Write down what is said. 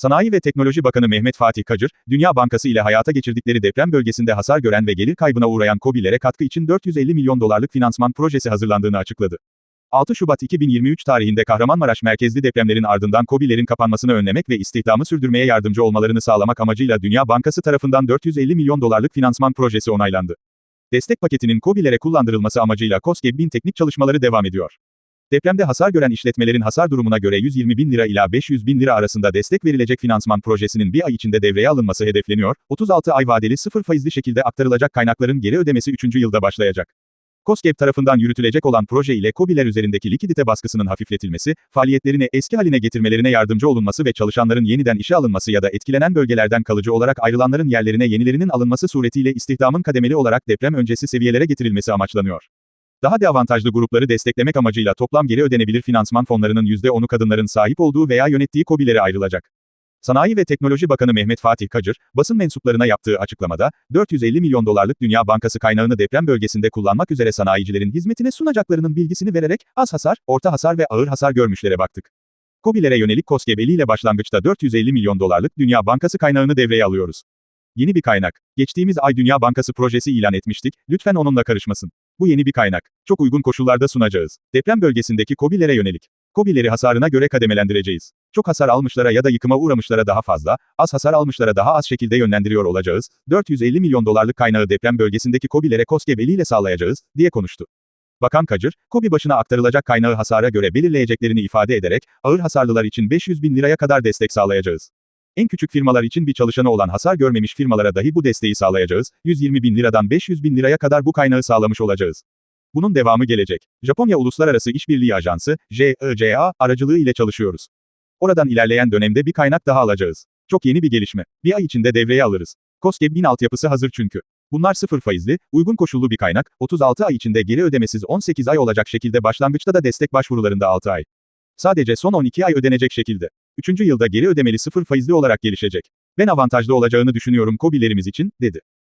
Sanayi ve Teknoloji Bakanı Mehmet Fatih Kacır, Dünya Bankası ile hayata geçirdikleri deprem bölgesinde hasar gören ve gelir kaybına uğrayan KOBİ'lere katkı için 450 milyon dolarlık finansman projesi hazırlandığını açıkladı. 6 Şubat 2023 tarihinde Kahramanmaraş merkezli depremlerin ardından KOBİ'lerin kapanmasını önlemek ve istihdamı sürdürmeye yardımcı olmalarını sağlamak amacıyla Dünya Bankası tarafından 450 milyon dolarlık finansman projesi onaylandı. Destek paketinin KOBİ'lere kullandırılması amacıyla KOSGEB bin teknik çalışmaları devam ediyor. Depremde hasar gören işletmelerin hasar durumuna göre 120 bin lira ila 500 bin lira arasında destek verilecek finansman projesinin bir ay içinde devreye alınması hedefleniyor, 36 ay vadeli sıfır faizli şekilde aktarılacak kaynakların geri ödemesi 3. yılda başlayacak. KOSGEB tarafından yürütülecek olan proje ile KOBİ'ler üzerindeki likidite baskısının hafifletilmesi, faaliyetlerini eski haline getirmelerine yardımcı olunması ve çalışanların yeniden işe alınması ya da etkilenen bölgelerden kalıcı olarak ayrılanların yerlerine yenilerinin alınması suretiyle istihdamın kademeli olarak deprem öncesi seviyelere getirilmesi amaçlanıyor. Daha dezavantajlı grupları desteklemek amacıyla toplam geri ödenebilir finansman fonlarının %10'u kadınların sahip olduğu veya yönettiği KOBİ'lere ayrılacak. Sanayi ve Teknoloji Bakanı Mehmet Fatih Kacır, basın mensuplarına yaptığı açıklamada, 450 milyon dolarlık Dünya Bankası kaynağını deprem bölgesinde kullanmak üzere sanayicilerin hizmetine sunacaklarının bilgisini vererek, az hasar, orta hasar ve ağır hasar görmüşlere baktık. KOBİ'lere yönelik KOSGEB ile başlangıçta 450 milyon dolarlık Dünya Bankası kaynağını devreye alıyoruz. Yeni bir kaynak. Geçtiğimiz ay Dünya Bankası projesi ilan etmiştik, lütfen onunla karışmasın. Bu yeni bir kaynak. Çok uygun koşullarda sunacağız. Deprem bölgesindeki KOBİ'lere yönelik. KOBİ'leri hasarına göre kademelendireceğiz. Çok hasar almışlara ya da yıkıma uğramışlara daha fazla, az hasar almışlara daha az şekilde yönlendiriyor olacağız. 450 milyon dolarlık kaynağı deprem bölgesindeki KOBİ'lere KOSGEB ile sağlayacağız, diye konuştu. Bakan Kacır, KOBİ başına aktarılacak kaynağı hasara göre belirleyeceklerini ifade ederek, ağır hasarlılar için 500 bin liraya kadar destek sağlayacağız. En küçük firmalar için bir çalışanı olan hasar görmemiş firmalara dahi bu desteği sağlayacağız, 120 bin liradan 500 bin liraya kadar bu kaynağı sağlamış olacağız. Bunun devamı gelecek. Japonya Uluslararası İşbirliği Ajansı, JICA, aracılığı ile çalışıyoruz. Oradan ilerleyen dönemde bir kaynak daha alacağız. Çok yeni bir gelişme. Bir ay içinde devreye alırız. 1000 altyapısı hazır çünkü. Bunlar sıfır faizli, uygun koşullu bir kaynak, 36 ay içinde geri ödemesiz 18 ay olacak şekilde başlangıçta da destek başvurularında 6 ay. Sadece son 12 ay ödenecek şekilde. 3. yılda geri ödemeli sıfır faizli olarak gelişecek. Ben avantajlı olacağını düşünüyorum KOBİ'lerimiz için, dedi.